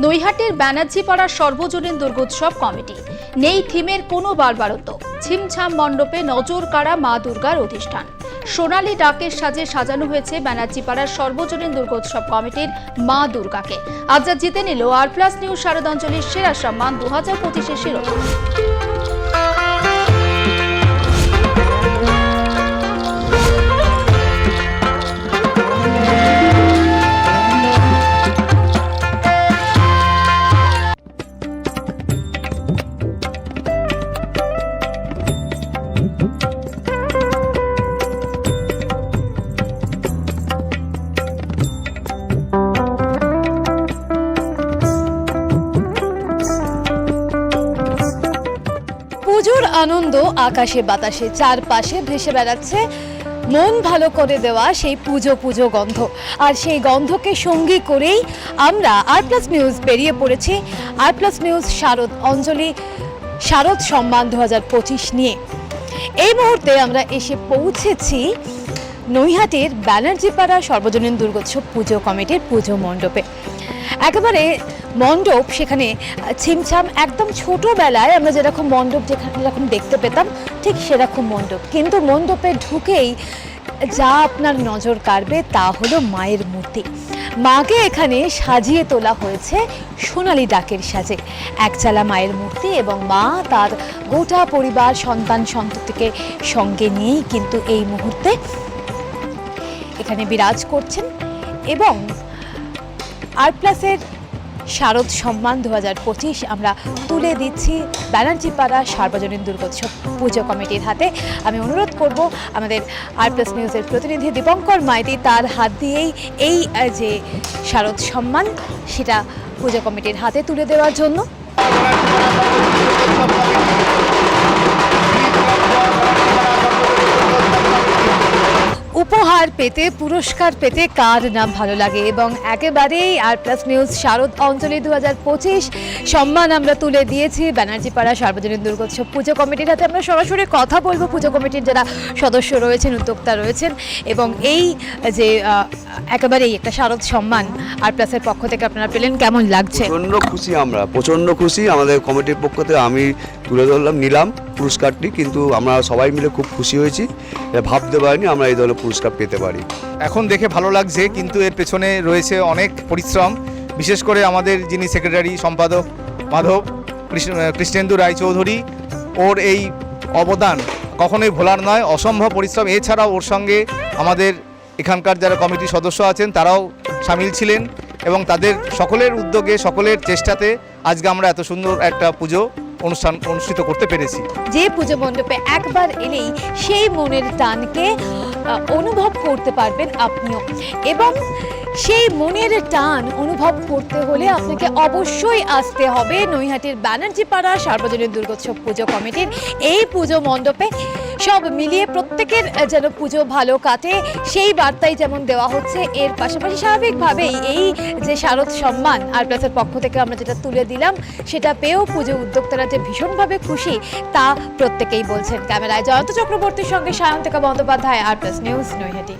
নৈহাটির ব্যানার্জি পাড়ার সর্বজনীন দুর্গোৎসব কমিটি। নেই থিমের কোনো বারবারত্ব ছিমছাম মণ্ডপে নজর কাড়া মা দুর্গার অধিষ্ঠান। সোনালী ডাকের সাজে সাজানো হয়েছে ব্যানার্জি পাড়ার সর্বজনীন দুর্গোৎসব কমিটির মা দুর্গাকে। আজ যা জিতে নিল আর প্লাস নিউজ শারদাঞ্জলির সেরা সম্মান দু হাজার পঁচিশের শিরোপা। পুজোর আনন্দ, আকাশে বাতাসে চারপাশে ভেসে বেড়াচ্ছে। মন ভালো করে দেওয়া সেই পুজো পুজো গন্ধ। আর সেই গন্ধকে সঙ্গী করেই আমরা আর প্লাস নিউজ বেরিয়ে পড়েছি। আর প্লাস নিউজ শারদ অঞ্জলি, শারদ সম্মান দু হাজার পঁচিশ নিয়ে। এই মুহূর্তে আমরা এসে পৌঁছেছি নৈহাটির ব্যানার্জিপাড়া সর্বজনীন দুর্গোৎসব পুজো কমিটির পুজো মণ্ডপে। একেবারে মণ্ডপ সেখানে ছিমছাম একদম ছোটোবেলায় আমরা যেরকম মণ্ডপ যেখানে যখন দেখতে পেতাম, ঠিক সেরকম মণ্ডপ। কিন্তু মণ্ডপে ঢুকেই যা আপনার নজর কাড়বে তা হলো মায়ের মূর্তি। মাকে এখানে সাজিয়ে তোলা হয়েছে সোনালি ডাকের সাজে। একচালা মায়ের মূর্তি এবং মা তার গোটা পরিবার, সন্তান, সন্ততিকে সঙ্গে নিয়েই কিন্তু এই মুহূর্তে এখানে বিরাজ করছেন এবং আর প্লাসের শারদ সম্মান দু হাজার পঁচিশ আমরা তুলে দিচ্ছি ব্যানার্জিপাড়া সার্বজনীন দুর্গোৎসব পুজো কমিটির হাতে। আমি অনুরোধ করব আমাদের আর প্লাস নিউজের প্রতিনিধি দীপঙ্কর মাইতি তার হাত দিয়েই এই যে শারদ সম্মান, সেটা পুজো কমিটির হাতে তুলে দেওয়ার জন্য। উপহার পেতে, পুরস্কার পেতে কার নাম ভালো লাগে? এবং একেবারেই আর প্লাস নিউজ শারদ অঞ্চলি দু পঁচিশ সম্মান আমরা তুলে দিয়েছি ব্যানার্জি পাড়া সার্বজনীন দুর্গোৎসব পুজো কমিটির হাতে। আমরা সরাসরি কথা বলব পুজো কমিটির যারা সদস্য রয়েছেন, উদ্যোক্তা রয়েছেন এবং এই যে একেবারেই একটা শারদ সম্মান আর প্লাসের পক্ষ থেকে আপনারা পেলেন। কেমন লাগছে? প্রচণ্ড খুশি আমরা, প্রচণ্ড খুশি আমাদের কমিটির পক্ষ থেকে আমি তুলে ধরলাম, নিলাম পুরস্কারটি, কিন্তু আমরা সবাই মিলে খুব খুশি হয়েছি। ভাবতে পারিনি আমরা এই ধরনের পুরস্কার পেতে পারি। এখন দেখে ভালো লাগছে কিন্তু এর পেছনে রয়েছে অনেক পরিশ্রম। বিশেষ করে আমাদের যিনি সেক্রেটারি সম্পাদক মাধব কৃষ্ণ- কৃষ্ণেন্দু রায়চৌধুরী ওর এই অবদান কখনোই ভোলার নয় অসম্ভব পরিশ্রম। এছাড়াও ওর সঙ্গে আমাদের এখানকার যারা কমিটির সদস্য আছেন তারাও সামিল ছিলেন এবং তাদের সকলের উদ্যোগে সকলের চেষ্টাতে আজকে আমরা এত সুন্দর একটা পুজো অনুষ্ঠান অনুষ্ঠিত করতে পেরেছি। যে পুজো মণ্ডপে একবার এলেই সেই মনের টানকে অনুভব করতে পারবেন আপনিও। এবং সেই মনের টান অনুভব করতে হলে আপনাকে অবশ্যই আসতে হবে নৈহাটির ব্যানার্জি পাড়া সার্বজনীন দুর্গোৎসব পুজো কমিটির। এই পুজো মণ্ডপে সব মিলিয়ে প্রত্যেকের যেন পুজো ভালো কাটে, সেই বার্তাই যেমন দেওয়া হচ্ছে, এর পাশাপাশি স্বাভাবিকভাবেই এই যে শারদ সম্মান আর প্লাসের পক্ষ থেকে আমরা যেটা তুলে দিলাম, সেটা পেয়েও পুজো উদ্যোক্তারা যে ভীষণভাবে খুশি, তা প্রত্যেকেই বলছেন। ক্যামেরায় জয়ন্ত চক্রবর্তীর সঙ্গে Sayantika Bandyopadhyay R Plus News Naihati